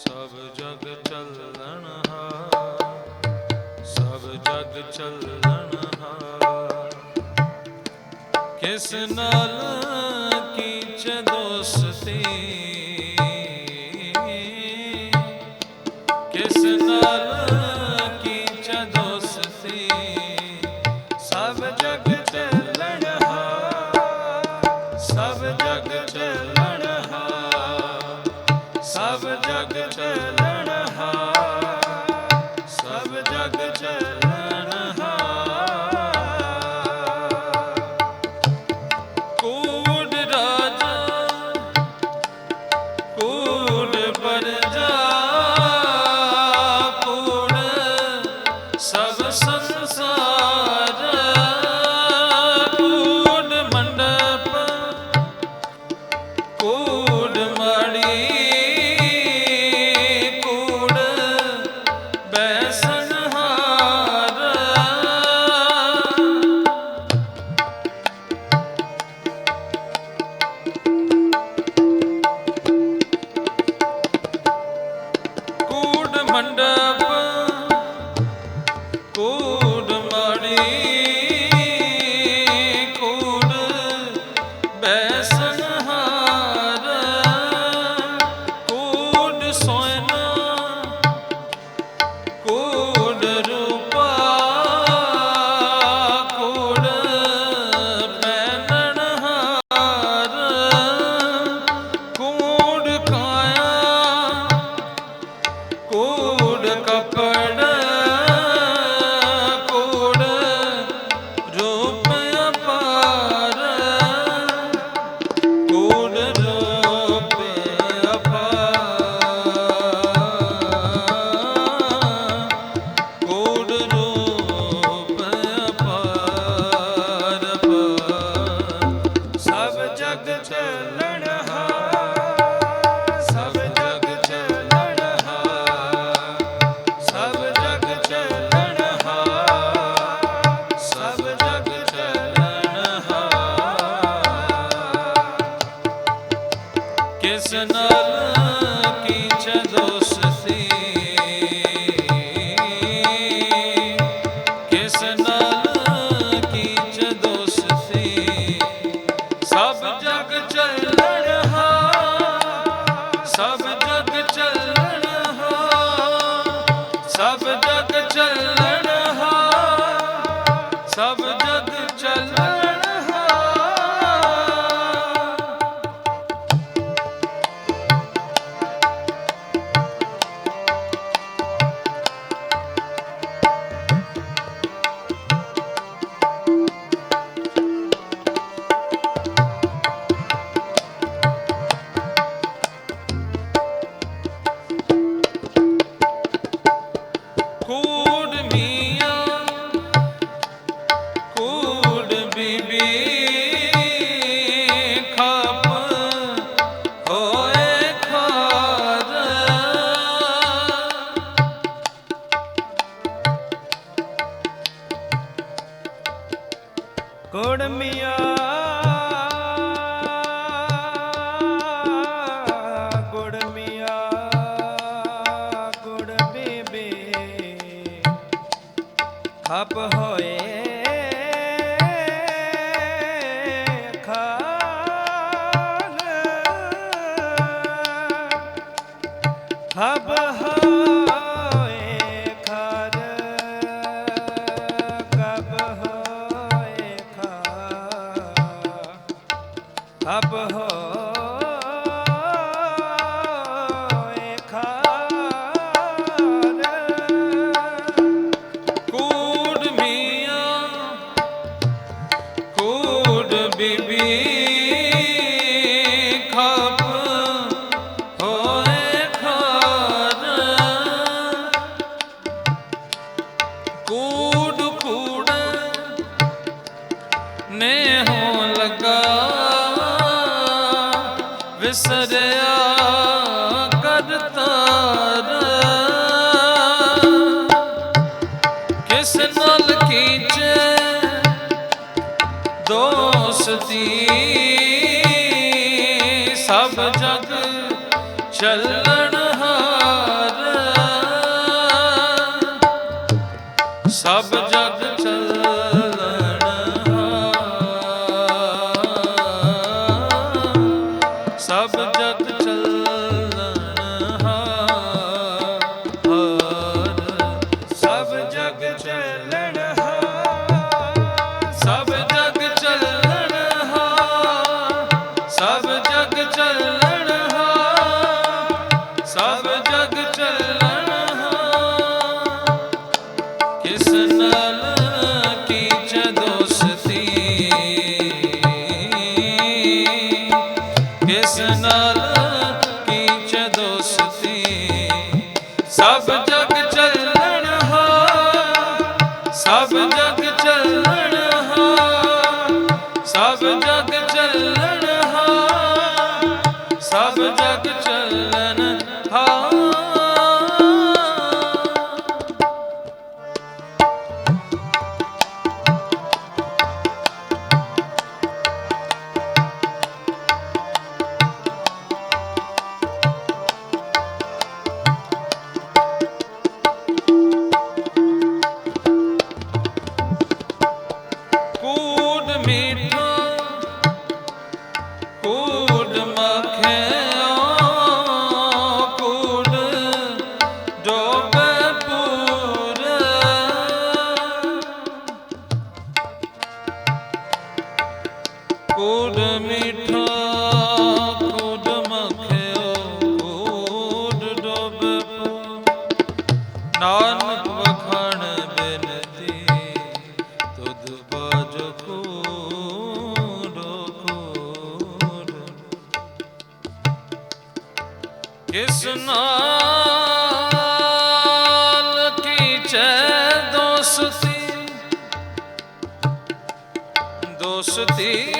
ਸਭ ਜਗ ਚੱਲਣ ਹਾਰ ਸਭ ਜਗ ਚੱਲਣ ਹਾਰ। ਕਿਸ ਨਾਲ ਕੀਚ ਦੋਸਤੀ? ਹਪ ਹੋਏ ਖਾਨ। ਹਬ ਹੋਏ ਖਾਰ ਕਬ ਹੋ ਵਿਸਰਿਆ ਕਰਤਾਰ ਕਿਸ ਨਾਲ ਕੀਚੇ ਦੋਸਤੀ ਸਭ ਜਗ ਚਲ Krishna. Krishna. ਨਾਨਕ ਵਖਣ ਬਿਨਤੀ ਦੋਸਤੀ ਦੋਸਤੀ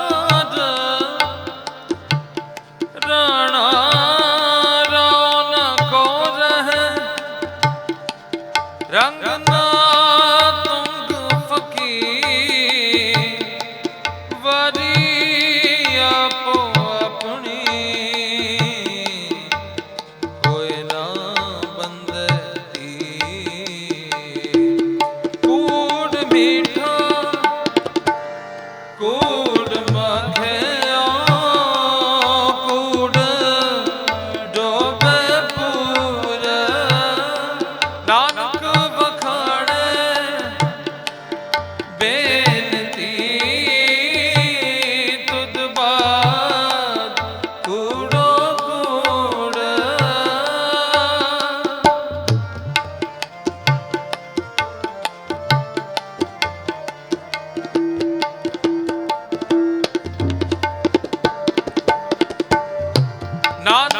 நான்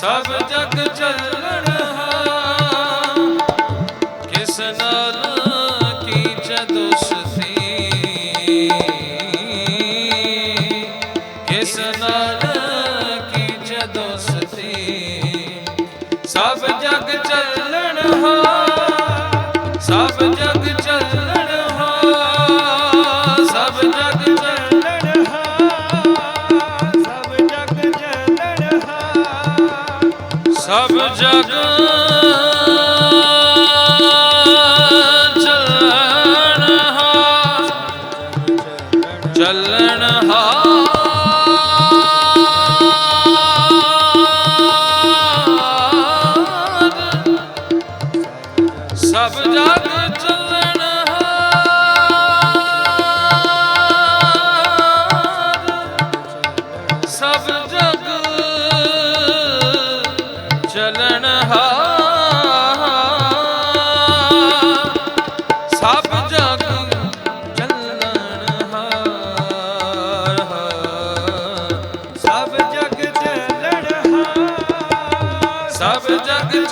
ਸਭ ਜਗ ਚੱਲਣ ਹਾਂ ਕਿਸ ਨਾਲ ਸਭ जग